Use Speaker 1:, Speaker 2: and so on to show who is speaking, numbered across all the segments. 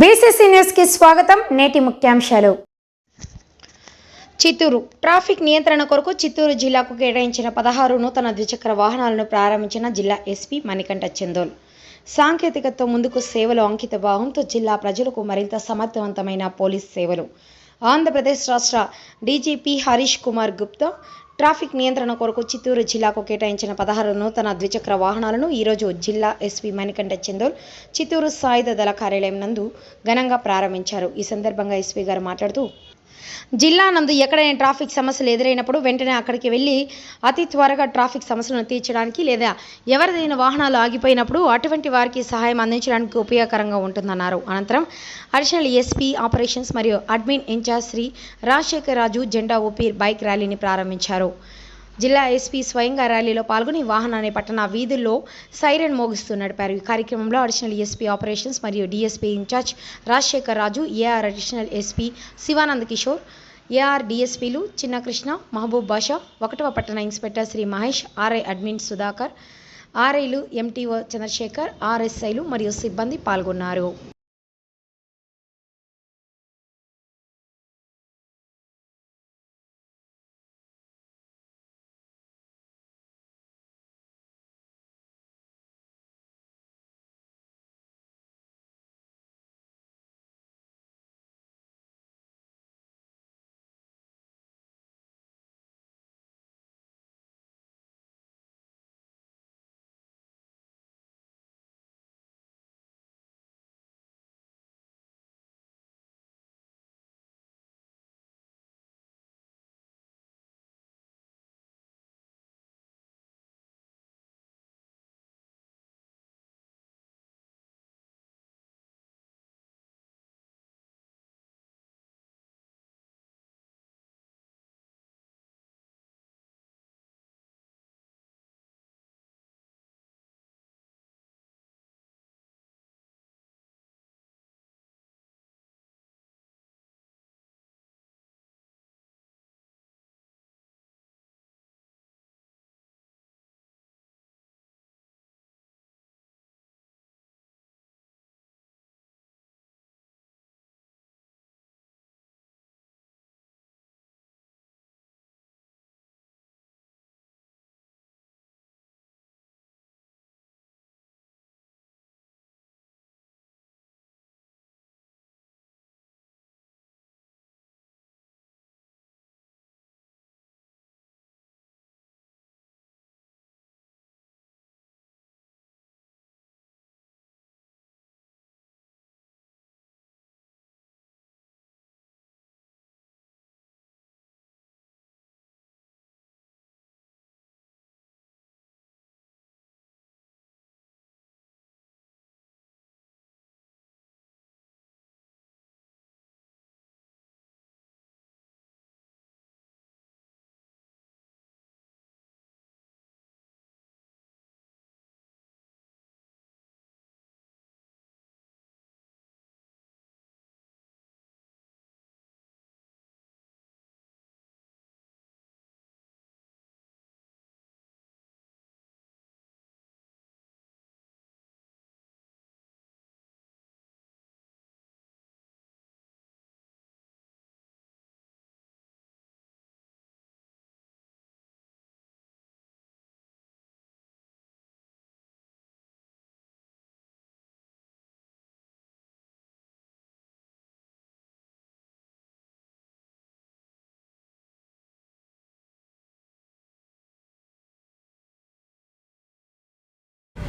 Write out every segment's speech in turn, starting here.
Speaker 1: BCC న్యూస్కి స్వాగతం. నేటి ముఖ్యాంశాలు. చిత్తూరు. ట్రాఫిక్ నియంత్రణ కొరకు చిత్తూరు జిల్లాకు కేటాయించిన పదహారు నూతన ద్విచక్ర వాహనాలను ప్రారంభించిన జిల్లా ఎస్పీ మణికంఠ చందోల్. సాంకేతికతతో ముందుకు సేవలు అంకిత భావంతో జిల్లా ప్రజలకు మరింత సమర్థవంతమైన పోలీస్ సేవలు. ఆంధ్రప్రదేశ్ రాష్ట్ర డీజీపీ హరీష్ కుమార్ గుప్తా ట్రాఫిక్ నియంత్రణ కొరకు చిత్తూరు జిల్లాకు కేటాయించిన పదహారు నూతన ద్విచక్ర వాహనాలను ఈరోజు జిల్లా ఎస్పీ మణికంఠ చందోల్ చిత్తూరు సాయుధ దళ కార్యాలయం నందు ఘనంగా ప్రారంభించారు. ఈ సందర్భంగా ఎస్పీ గారు మాట్లాడుతూ జిల్లా నందు ఎక్కడైనా ట్రాఫిక్ సమస్యలు ఎదురైనప్పుడు వెంటనే అక్కడికి వెళ్ళి అతి త్వరగా ట్రాఫిక్ సమస్యలను తీర్చడానికి లేదా ఎవరిదైనా వాహనాలు ఆగిపోయినప్పుడు అటువంటి వారికి సహాయం అందించడానికి ఉపయోగకరంగా ఉంటుందన్నారు. అనంతరం అడిషనల్ ఎస్పీ ఆపరేషన్స్ మరియు admin in charge Shri Rajasekhar Raju జెండా ఊపి బైక్ ర్యాలీని ప్రారంభించారు. జిల్లా ఎస్పీ స్వయంగా ర్యాలీలో పాల్గొని వాహనాన్ని పట్టణ వీధుల్లో సైరన్ మోగిస్తూ నడిపారు. ఈ కార్యక్రమంలో అడిషనల్ ఎస్పీ ఆపరేషన్స్ మరియు DSP in charge Rajasekhar Raju AR additional SP Sivanand Kishore AR డిఎస్పీలు Chinnakrishna Mahaboob Basha ఒకటవ పట్టణ inspector Sri Mahesh RI admin Sudhakar ఆర్ఐలు MTO Chandrasekhar ఆర్ఎస్ఐలు మరియు సిబ్బంది పాల్గొన్నారు.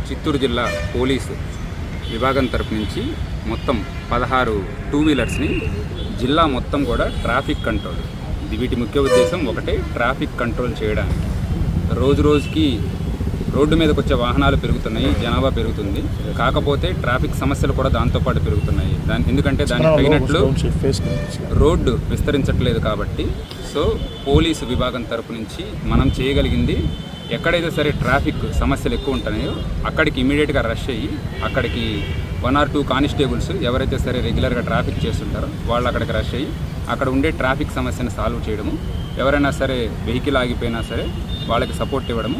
Speaker 2: చిత్తూరు జిల్లా పోలీసు విభాగం తరపు నుంచి మొత్తం పదహారు టూ వీలర్స్ని జిల్లా మొత్తం కూడా ట్రాఫిక్ కంట్రోల్. వీటి ముఖ్య ఉద్దేశం ఒకటే ట్రాఫిక్ కంట్రోల్ చేయడానికి. రోజు రోజుకి రోడ్డు మీదకి వచ్చే వాహనాలు పెరుగుతున్నాయి జనాభా పెరుగుతుంది. కాకపోతే ట్రాఫిక్ సమస్యలు కూడా దాంతోపాటు పెరుగుతున్నాయి. దాని ఎందుకంటే దానికి తగినట్లు రోడ్డు విస్తరించట్లేదు కాబట్టి సో పోలీసు విభాగం తరపు నుంచి మనం చేయగలిగింది ఎక్కడైతే సరే ట్రాఫిక్ సమస్యలు ఎక్కువ ఉంటున్నాయో అక్కడికి ఇమీడియట్గా రష్ అయ్యి అక్కడికి వన్ ఆర్ టూ కానిస్టేబుల్స్ ఎవరైతే సరే రెగ్యులర్గా ట్రాఫిక్ చేస్తుంటారో వాళ్ళు అక్కడికి రష్ అయ్యి అక్కడ ఉండే ట్రాఫిక్ సమస్యను సాల్వ్ చేయడము ఎవరైనా సరే వెహికల్ ఆగిపోయినా సరే వాళ్ళకి సపోర్ట్ ఇవ్వడము.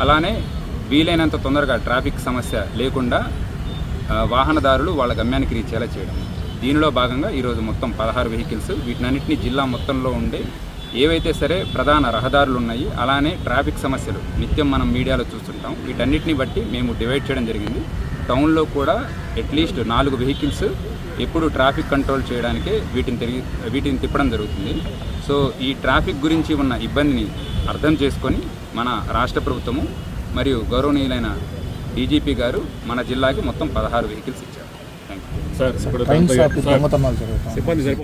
Speaker 2: అలానే వీలైనంత తొందరగా ట్రాఫిక్ సమస్య లేకుండా వాహనదారులు వాళ్ళ గమ్యానికి రీచ్ చేయడం దీనిలో భాగంగా ఈరోజు మొత్తం పదహారు వెహికల్స్ వీటినన్నింటినీ జిల్లా మొత్తంలో ఉండే ఏవైతే సరే ప్రధాన రహదారులు ఉన్నాయి అలానే ట్రాఫిక్ సమస్యలు నిత్యం మనం మీడియాలో చూస్తుంటాం. వీటన్నిటిని బట్టి మేము డివైడ్ చేయడం జరిగింది. టౌన్లో కూడా అట్లీస్ట్ నాలుగు వెహికల్స్ ఎప్పుడు ట్రాఫిక్ కంట్రోల్ చేయడానికే వీటిని తిరిగి వీటిని తిప్పడం జరుగుతుంది. సో ఈ ట్రాఫిక్ గురించి ఉన్న ఇబ్బందిని అర్థం చేసుకొని మన రాష్ట్ర ప్రభుత్వము మరియు గౌరవనీయులైన డీజీపీ గారు మన జిల్లాకి మొత్తం పదహారు వెహికల్స్ ఇచ్చారు. Thank you
Speaker 3: sir